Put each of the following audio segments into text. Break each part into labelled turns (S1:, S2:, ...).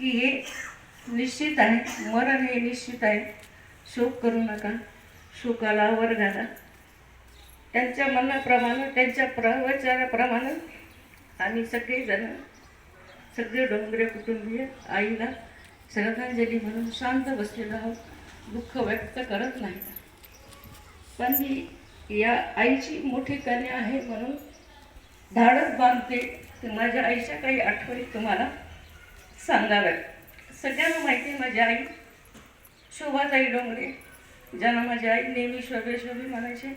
S1: की हे निश्चित आहे. मरण हे निश्चित आहे. शोक करू नका. शोकाला वर घाला. त्यांच्या मनाप्रमाणे त्यांच्या प्रवचनाप्रमाणे आम्ही सगळेजण सगळे डोंगरे कुटुंबीय आईला श्रद्धांजली म्हणून शांत बसलेलो आहोत. दुःख व्यक्त करत नाही. पण मी या आईची मोठी कन्या आहे म्हणून धाडस बांधते. की माझ्या आईच्या काही आठवणी तुम्हाला सांगाव्यात सगळ्यांना माहिती आहे माझी आई. शोभाताई डोंगरे. ज्यांना माझी आई नेहमी शोभे शोभे म्हणायचे.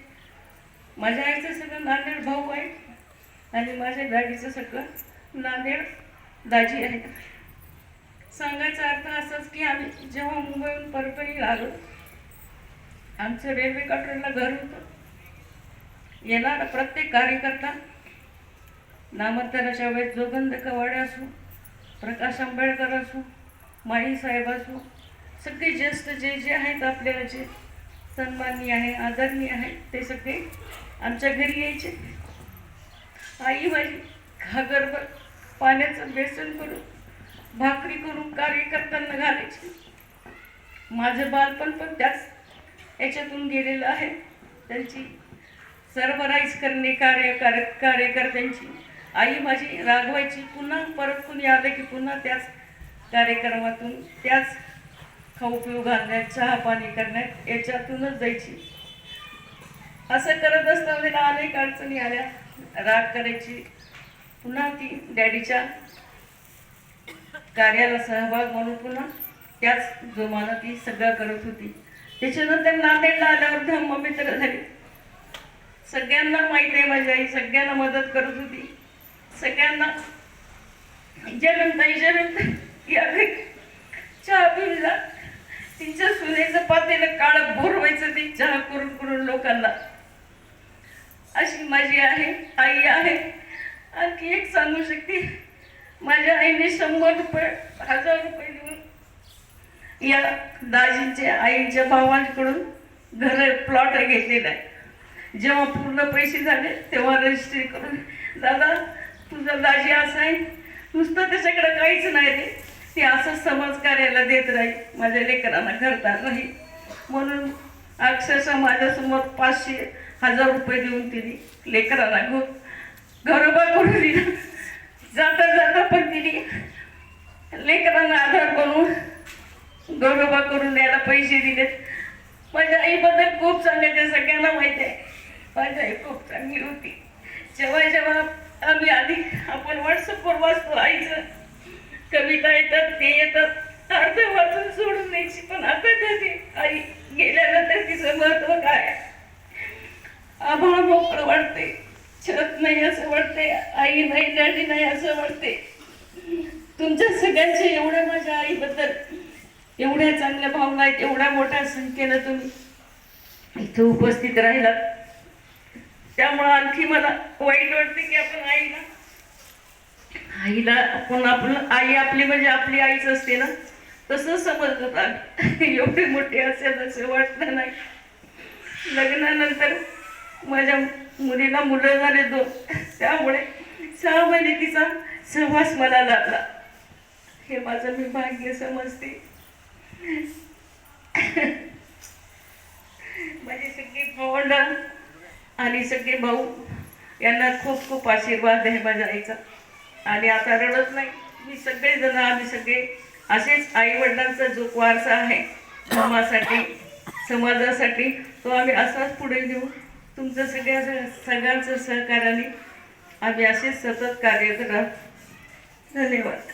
S1: माझ्या आईचं सगळं नांदेड भाऊ आहे. आणि माझ्या दाडीचं सगळं नांदेड दाजी आहे. सांगायचा अर्थ असाच की आम्ही जेव्हा मुंबईहून परभणीला आलो आमचं रेल्वे कॉन्ट्रॅक्टला घर होतं. येणारा प्रत्येक कार्यकर्ता नामंतराच्या वेळेस जोगंद कवाडे असो प्रकाश आंबेडकर असू माई साहेब असो सगळे ज्येष्ठ जे जे आहेत आपल्याला जे सन्माननीय आहे आदरणीय आहे ते सगळे आमच्या घरी यायचे. आई माझी घागरभर पाण्याचं बेसन करून भाकरी करून कार्यकर्त्यांना घालायची. माझं बालपण पण त्याच याच्यातून गेलेलं आहे. त्यांची सर्वराईज करणे कार्य कार्य कार्यकर्त्यांची आई माझी रागवायची. पुन्हा परत कुणी आलं की पुन्हा त्याच कार्यक्रमातून त्याच खाऊ पिऊ घालण्यात चहा पाणी करण्यात याच्यातूनच जायची. असं करत असताना अनेक अडचणी आल्या. राग करायची. पुन्हा ती डॅडीच्या कार्याला सहभाग म्हणून पुन्हा त्याच जोमानं ती सगळं करत होती. त्याच्यानंतर नांदेडला आल्यावर धम्ममित्र झाली. सगळ्यांना माहिती आहे माझी आई सगळ्यांना मदत करत होती. सगळ्यांना जगनताई जगनताई या चहा पिला जा. तिच्या सुनेचं पातेलं काळं भोरवायचं ती चहा करून करून लोकांना. अशी माझी आहे आई आहे. आणखी एक सांगू शकते. माझ्या आईने शंभर रुपये हजार रुपये देऊन या दाजींच्या आईच्या भावांकडून घर प्लॉट घेतलेला आहे. जेव्हा पूर्ण पैसे झाले तेव्हा रजिस्ट्री करून दादा तुझा दाजी असा आहे. नुसतं त्याच्याकडे काहीच नाही रे. ती असंच समाज कार्याला देत राहील. माझ्या लेकरांना करता राहील. म्हणून अक्षरशः माझ्यासमोर पाचशे हजार रुपये देऊन तिने लेकरांना घो घरोबा करून दिला. जाता जाता पण तिने लेकरांना आधार बनवून घरोबा करून द्यायला पैसे दिलेत. माझ्या आईबद्दल खूप सांगायचं सगळ्यांना माहिती आहे. माझी आई खूप चांगली होती. जेव्हा जेव्हा आम्ही आधी आपण व्हॉट्सअपवर वाचतो आईचं. कविता येतात ते येतात. अर्ध वाचून सोडून द्यायची पण आता कधी? आई गेल्यानंतर तिचं महत्त्व काय? आभाळ मोकळं वाटते छत नाही असं वाटते आई नाही डॅडी नाही असं वाटते तुमच्या सगळ्यांच्या एवढ्या माझ्या आईबद्दल एवढ्या चांगल्या भावना आहेत एवढ्या मोठ्या संख्येनं तुम्ही इथं उपस्थित राहिलात. त्यामुळं आणखी मला वाईट वाटते की आपण आईला आईला आपण आपलं आई आपली म्हणजे आपली आईच असते ना? तसं समजत आम्ही एवढे मोठे असेल असं वाटलं नाही. लग्नानंतर माझ्या मुलीला मुलं झाले दोन. त्यामुळे सहा महिने तिचा सहवास मला लागला. हे माझं मी भाग्य समजते. माझे सगळी भावंड आणि सगळे भाऊ यांना खूप खूप आशीर्वाद आहे माझ्या आणि आता रडत नाही. मी सगळेजण आम्ही सगळे असेच आईवडिलांचा जो वारसा आहे. धर्मासाठी समाजासाठी. तो आम्ही असाच पुढे देऊ तुमचं सगळ्या सगळ्यांचं सहकार्याने आम्ही असेच सतत कार्य करा धन्यवाद.